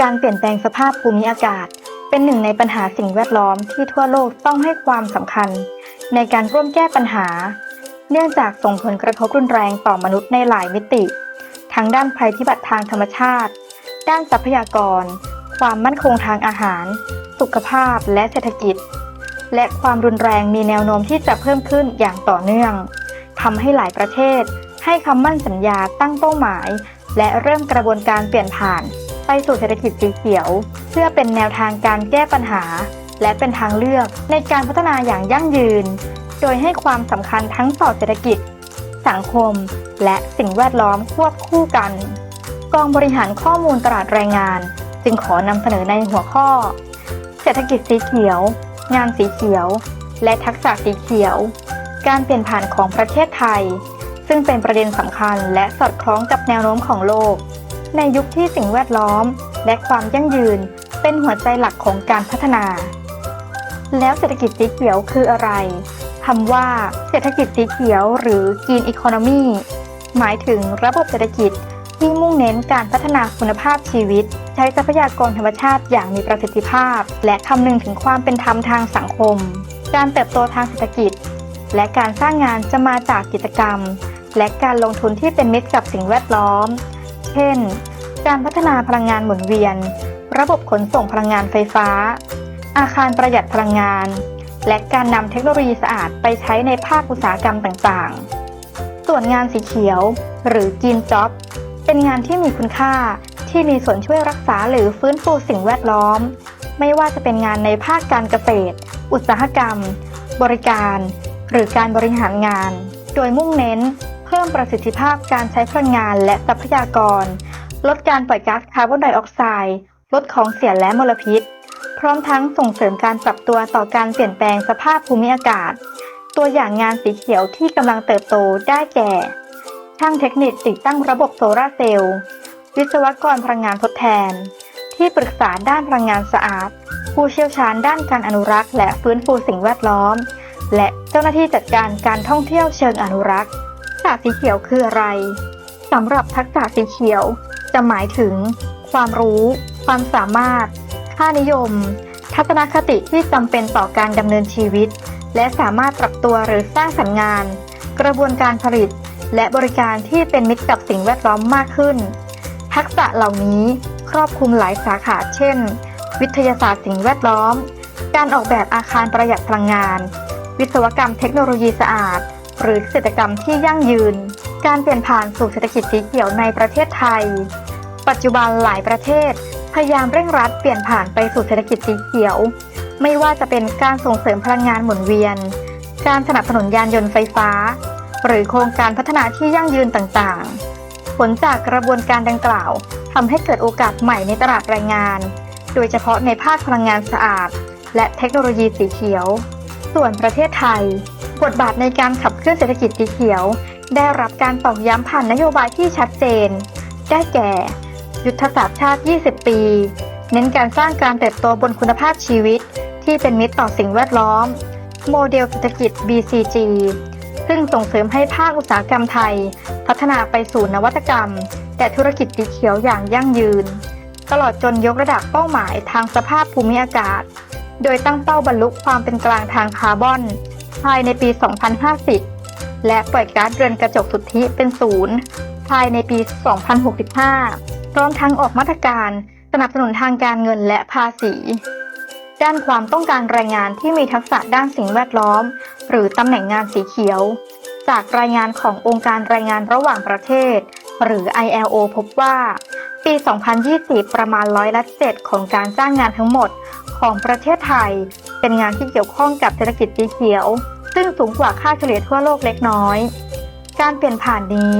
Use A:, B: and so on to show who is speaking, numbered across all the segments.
A: การเปลี่ยนแปลงสภาพภูมิอากาศ เป็นหนึ่งในปัญหาสิ่งแวดล้อมที่ทั่วโลกต้องให้ความสำคัญ ในการร่วมแก้ปัญหา เนื่องจากส่งผลกระทบรุนแรงต่อมนุษย์ในหลายมิติ ทั้งด้านภัยพิบัติทางธรรมชาติ ด้านทรัพยากร ความมั่นคงทางอาหาร สุขภาพและเศรษฐกิจ และความรุนแรงมีแนวโน้มที่จะเพิ่มขึ้นอย่างต่อเนื่องทำให้หลายประเทศ ให้คำมั่นสัญญาตั้งเป้าหมาย และเริ่มกระบวนการเปลี่ยนผ่าน ไปสู่เศรษฐกิจสีเขียว เพื่อเป็นแนวทางการแก้ปัญหา และเป็นทางเลือกในการพัฒนาอย่างยั่งยืน โดยให้ความสำคัญทั้งต่อเศรษฐกิจ สังคม และสิ่งแวดล้อมควบคู่กัน กองบริหารข้อมูลตลาดแรงงาน จึงขอนำเสนอในหัวข้อ เศรษฐกิจสีเขียว งานสีเขียว และทักษะสีเขียว การเปลี่ยนผ่านของประเทศไทย ซึ่งเป็นประเด็นสำคัญและสอดคล้องกับแนวโน้มของโลก ในยุคที่สิ่งแวดล้อม และความยั่งยืนเป็นหัวใจหลักของการพัฒนา แล้วเศรษฐกิจสีเขียวคืออะไรคำว่าเศรษฐกิจสีเขียว หรือ Green Economy หมายถึงระบบเศรษฐกิจที่มุ่งเน้นการพัฒนาคุณภาพชีวิต ใช้ทรัพยากรธรรมชาติอย่างมีประสิทธิภาพ และคำนึงถึงความเป็นธรรมทางสังคม การเติบโตทางเศรษฐกิจ และการสร้างงานจะมาจากกิจกรรม และการลงทุนที่เป็นมิตรกับสิ่งแวดล้อม เช่น การพัฒนาพลังงานหมุนเวียน ระบบขนส่งพลังงานไฟฟ้า อาคารประหยัดพลังงาน และการนำเทคโนโลยีสะอาดไปใช้ในภาคอุตสาหกรรมต่างๆ ส่วนงานสีเขียว หรือ Green Job เป็นงานที่มีคุณค่าที่มีส่วนช่วยรักษาหรือฟื้นฟูสิ่งแวดล้อม ไม่ว่าจะเป็นงานในภาคการเกษตร อุตสาหกรรม บริการ หรือการบริหารงาน โดยมุ่งเน้น เพิ่มประสิทธิภาพการใช้พลังงานและทรัพยากร ลดการปล่อยก๊าซคาร์บอนไดออกไซด์ลดของเสียและมลพิษ พร้อมทั้งส่งเสริมการปรับตัวต่อการเปลี่ยนแปลงสภาพภูมิอากาศ ตัวอย่างงานสีเขียวที่กำลังเติบโตได้แก่ ช่างเทคนิคติดตั้งระบบโซลาร์เซลล์ วิศวกรพลังงานทดแทน ที่ปรึกษาด้านพลังงานสะอาด ผู้เชี่ยวชาญด้านการอนุรักษ์ และฟื้นฟูสิ่งแวดล้อม และเจ้าหน้าที่จัดการการท่องเที่ยวเชิงอนุรักษ์ทักษะสีเขียวคืออะไรสำหรับทักษะสีเขียว จะหมายถึง ความรู้ ความสามารถ ค่านิยม ทัศนคติที่จำเป็นต่อการดำเนินชีวิต และสามารถปรับตัวหรือสร้างสรรค์งาน กระบวนการผลิต และบริการที่เป็นมิตรกับสิ่งแวดล้อมมากขึ้น ทักษะเหล่านี้ครอบคลุมหลายสาขาเช่น วิทยาศาสตร์สิ่งแวดล้อม การออกแบบอาคารประหยัดพลังงาน วิศวกรรมเทคโนโลยีสะอาด หรือเกษตรกรรมที่ยั่งยืน การเปลี่ยนผ่านสู่เศรษฐกิจสีเขียวในประเทศไทย ปัจจุบันหลายประเทศ พยายามเร่งรัดเปลี่ยนผ่านไปสู่เศรษฐกิจสีเขียว ไม่ว่าจะเป็นการส่งเสริมพลังงานหมุนเวียน การสนับสนุนยานยนต์ไฟฟ้า หรือโครงการพัฒนาที่ยั่งยืนต่างๆ ผลจากกระบวนการดังกล่าวทำให้เกิดโอกาสใหม่ในตลาดแรงงาน โดยเฉพาะในภาคพลังงานสะอาด และเทคโนโลยีสีเขียว ส่วนประเทศไทย บทบาทในการขับเคลื่อนเศรษฐกิจสีเขียว ได้รับการตอกย้ำผ่านนโยบายที่ชัดเจน ได้แก่ ยุทธศาสตร์ชาติ 20 ปี เน้นการสร้างการเติบโตบนคุณภาพชีวิต ที่เป็นมิตรต่อสิ่งแวดล้อม โมเดลเศรษฐกิจ BCG ซึ่งส่งเสริมให้ภาคอุตสาหกรรมไทย พัฒนาไปสู่นวัตกรรม แต่ธุรกิจสีเขียวอย่างยั่งยืน ตลอดจนยกระดับเป้าหมายทางสภาพภูมิอากาศ โดยตั้งเป้าบรรลุความเป็นกลางทางคาร์บอน ภายในปี 2050 และปล่อยก๊าซเรือนกระจกสุทธิเป็นศูนย์ภายในปี 2065 พร้อมทั้งออกมาตรการสนับสนุนทางการเงินและภาษี ด้านความต้องการแรงงานที่มีทักษะด้านสิ่งแวดล้อม หรือตำแหน่งงานสีเขียว จากรายงานขององค์การแรายงานระหว่างประเทศ หรือ ILO พบว่า ปี 2020 ประมาณร้อยละ7ของการจ้างงานทั้งหมดของประเทศไทย เป็นงานที่เกี่ยวข้องกับเศรษฐกิจสีเขียว ซึ่งสูงกว่าค่าเฉลี่ยทั่วโลกเล็กน้อย การเปลี่ยนผ่านนี้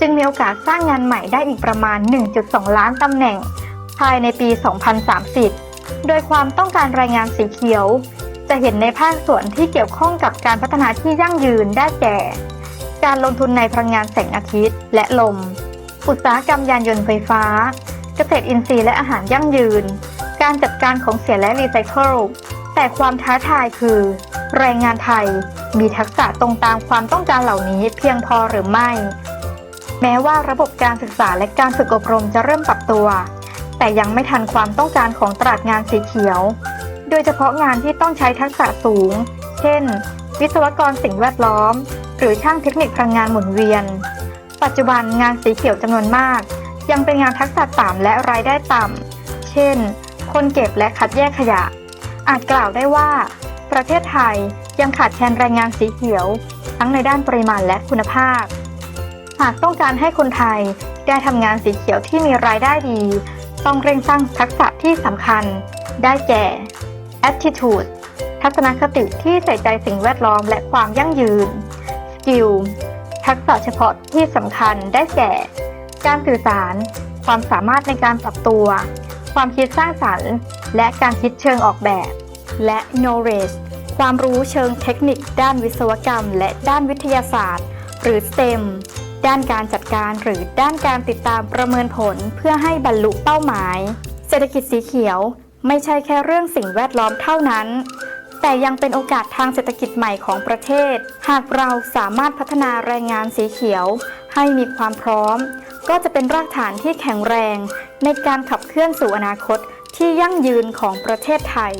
A: จึงมีโอกาสสร้างงานใหม่ได้อีกประมาณ 1.2 ล้านตำแหน่ง ภายในปี 2030 โดยความต้องการแรงงานสีเขียว จะเห็นในภาคส่วนที่เกี่ยวข้องกับการพัฒนาที่ยั่งยืนได้แก่ การลงทุนในพลังงานแสงอาทิตย์ และลม อุตสาหกรรมยานยนต์ไฟฟ้า เกษตรอินทรีย์และอาหารยั่งยืน การจัดการของเสียและรีไซเคิลแต่ความท้าทายคือ แรงงานไทยมีทักษะตรงตามความต้องการเหล่านี้เพียงพอหรือไม่ แม้ว่าระบบการศึกษาและการฝึกอบรมจะเริ่มปรับตัว แต่ยังไม่ทันความต้องการของตลาดงานสีเขียว โดยเฉพาะงานที่ต้องใช้ทักษะสูง เช่น วิศวกรสิ่งแวดล้อม หรือช่างเทคนิคพลังงานหมุนเวียน ปัจจุบันงานสีเขียวจำนวนมาก ยังเป็นงานทักษะต่ำและรายได้ต่ำ เช่น คนเก็บและคัดแยกขยะ อาจกล่าวได้ว่า ประเทศไทยยังขาดแคลนแรงงานสีเขียว ทั้งในด้านปริมาณและคุณภาพ หากต้องการให้คนไทยได้ทำงานสีเขียวที่มีรายได้ดี ต้องเร่งสร้างทักษะที่สำคัญ ได้แก่ attitude ทัศนคติที่ใส่ใจสิ่งแวดล้อมและความยั่งยืน skill ทักษะเฉพาะที่สำคัญได้แก่ การสื่อสาร ความสามารถในการปรับตัว ความคิดสร้างสรรค์ และการคิดเชิงออกแบบ และ knowledge ความรู้เชิงเทคนิคด้านวิศวกรรม และด้านวิทยาศาสตร์ หรือ STEM ด้านการจัดการหรือด้านการติดตามประเมินผลเพื่อให้บรรลุเป้าหมาย เศรษฐกิจสีเขียว ไม่ใช่แค่เรื่องสิ่งแวดล้อมเท่านั้น แต่ยังเป็นโอกาสทางเศรษฐกิจใหม่ของประเทศ หากเราสามารถพัฒนาแรงงานสีเขียว ให้มีความพร้อม ก็จะเป็นรากฐานที่แข็งแรง ในการขับเคลื่อนสู่อนาคตที่ยั่งยืนของประเทศไทย